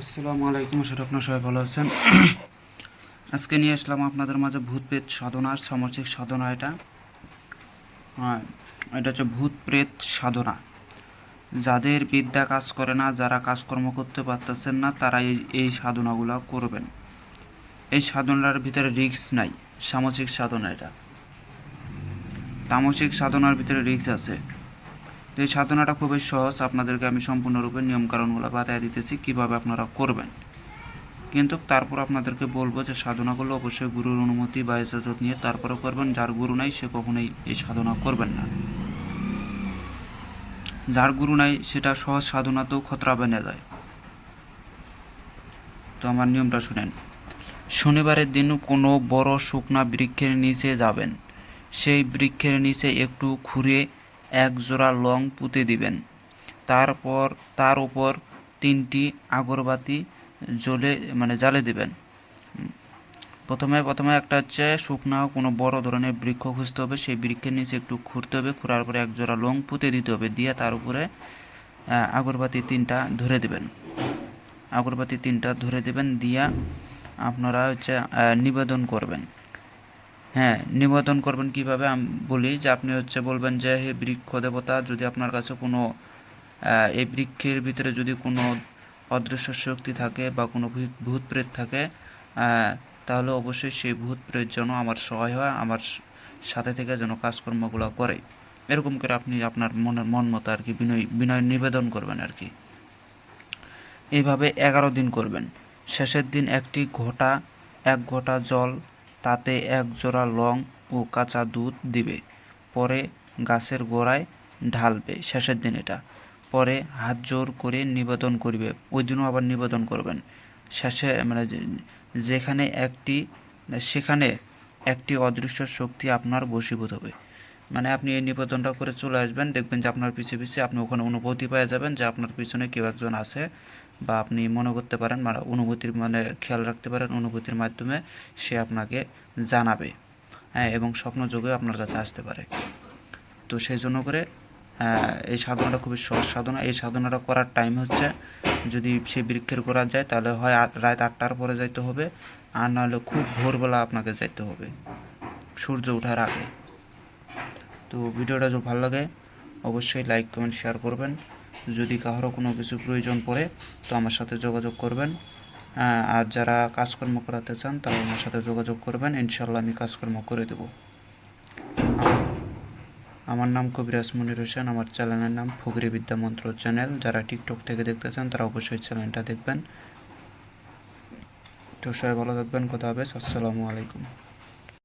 আসসালামু আলাইকুম করি আপনারা সবাই ভালো আছেন। আজকে নিয়ে আসলাম আপনাদের মাঝে ভূত প্রেত সাধনার সামাজিক সাধনা এটা। হ্যাঁ এটা হচ্ছে ভূত প্রেত সাধনা। যাদের বিদ্যা কাজ করে না, যারা কাজকর্ম করতে পারতেছেন না তারা এই এই সাধনাগুলো করবেন। এই সাধনার ভিতরে রিক্স নাই সামাজিক সাধনা এটা। তামসিক সাধনার ভিতরে রিক্স আছে। তো এই সাধনাটা খুবই সহজ। আপনাদেরকে আমি সম্পূর্ণরূপে নিয়মকানুনগুলো বাতায় দিতেছি, কীভাবে আপনারা করবেন। কিন্তু তারপর আপনাদেরকে বলব যে সাধনাগুলো অবশ্যই গুরুর অনুমতি বা ইজাজত নিয়ে তারপরে করবেন। যার গুরু নাই, সে কখনোই এই সাধনা করবেন না। যার গুরু নাই, সেটা সহজ সাধনাতেও খতরা বেনে যায়। তো আমার নিয়মটা শুনেন। শনিবারের দিন কোনো বড় শুকনা বৃক্ষের নিচে যাবেন। সেই বৃক্ষের নিচে একটু খুঁড়ে এক জোড়া লং পুঁতে দিবেন। তারপর, তার উপর তিনটি আগরবাতি জ্বলে মানে জ্বালে দিবেন। প্রথমে প্রথমে একটা হচ্ছে শুকনা, কোনো বড় ধরনের বৃক্ষ খুঁজতে হবে, সেই বৃক্ষের নিচে একটু খুঁড়তে হবে, খুঁড়ার পরে এক জোড়া লং পুঁতে দিতে হবে, দিয়ে তার উপরে আগরবাতি তিনটা ধরে দেবেন। আগরবাতি তিনটা ধরে দেবেন, দিয়া আপনারা হচ্ছে নিবেদন করবেন। হ্যাঁ নিবেদন করবেন কীভাবে? আমি বলি যে আপনি হচ্ছে বলবেন যে, হে বৃক্ষ দেবতা, যদি আপনার কাছে কোনো এই বৃক্ষের ভিতরে যদি কোনো অদৃশ্য শক্তি থাকে বা কোনো ভূত- প্রেত থাকে তাহলে অবশ্যই সেই ভূত প্রেত যেন আমার সহায় হয়, আমার সাথে থেকে যেন কাজকর্মগুলো করে। এরকম করে আপনি আপনার মনের মন মতো আর কি, বিনয় বিনয় নিবেদন করবেন আর কি। এইভাবে এগারো দিন করবেন। শেষের দিন একটি ঘটা, এক ঘটা জল তাতে এক জোড়া লং ও কাঁচা দুধ দিবে। পরে গাছের গোড়ায় ঢালবে, শেষের দিন এটা। পরে হাত জোর করে নিবেদন করবে। ওই দিনও আবার নিবেদন করবেন। শেষে মানে যেখানে একটি সেখানে একটি অদৃশ্য শক্তি আপনার বশীভূত হবে। মানে আপনি এই নিবেদনটা করে চলে আসবেন, দেখবেন যে আপনার পিছিয়ে পিছিয়ে আপনি ওখানে অনুভূতি পেয়ে যাবেন যে আপনার পিছনে কেউ একজন আছে। বা আপনি মনে করতে পারেন মানে অনুভূতির মানে খেয়াল রাখতে পারেন, অনুভূতির মাধ্যমে সে আপনাকে জানাবে হ্যাঁ এবং স্বপ্ন স্বপ্নযোগে আপনার কাছে আসতে পারে। তো সেই জন্য করে এই সাধনাটা খুবই সহজ সাধনা। এই সাধনাটা করার টাইম হচ্ছে যদি সে বৃক্ষের করা যায়, তাহলে হয় রাত আটটার পরে যাইতে হবে, আর নাহলে খুব ভোরবেলা আপনাকে যাইতে হবে, সূর্য ওঠার আগে। তো ভিডিওটা যদি ভালো লাগে, অবশ্যই লাইক কমেন্ট শেয়ার করবেন। যদি কারও কোনো কিছু প্রয়োজন পড়ে, তো আমার সাথে যোগাযোগ করবেন। আর যারা কাজকর্ম করাতে চান, তারা আমার সাথে যোগাযোগ করবেন। ইনশাল্লাহ আমি কাজকর্ম করে দেবো। আমার নাম কবিরাজ মনির হোসেন। আমার চ্যানেলের নাম ফগরি বিদ্যা মন্ত্র চ্যানেল। যারা টিকটক থেকে দেখতে চান, তারা অবশ্যই চ্যানেলটা দেখবেন। তো সবাই ভালো থাকবেন। কথা হবে আসসালামু আলাইকুম।